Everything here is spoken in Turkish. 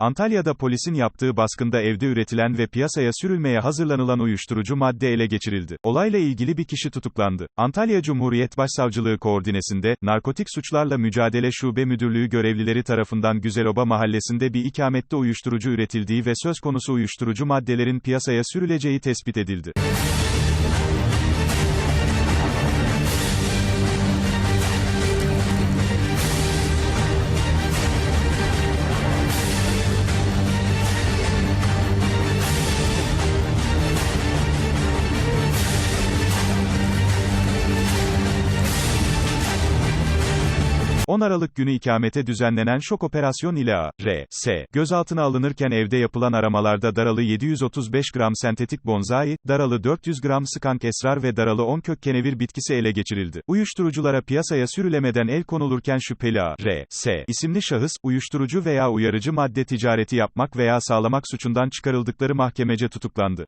Antalya'da polisin yaptığı baskında evde üretilen ve piyasaya sürülmeye hazırlanılan uyuşturucu madde ele geçirildi. Olayla ilgili bir kişi tutuklandı. Antalya Cumhuriyet Başsavcılığı koordinesinde, Narkotik Suçlarla Mücadele Şube Müdürlüğü görevlileri tarafından Güzeloba mahallesinde bir ikamette uyuşturucu üretildiği ve söz konusu uyuşturucu maddelerin piyasaya sürüleceği tespit edildi. ...10 Aralık günü ikamete düzenlenen şok operasyon ile A, R, S, gözaltına alınırken evde yapılan aramalarda daralı 735 gram sentetik bonzai, daralı 400 gram skank esrar ve daralı 10 kök kenevir bitkisi ele geçirildi. Uyuşturuculara piyasaya sürülemeden el konulurken şüpheli A, R, S, isimli şahıs, uyuşturucu veya uyarıcı madde ticareti yapmak veya sağlamak suçundan çıkarıldıkları mahkemece tutuklandı.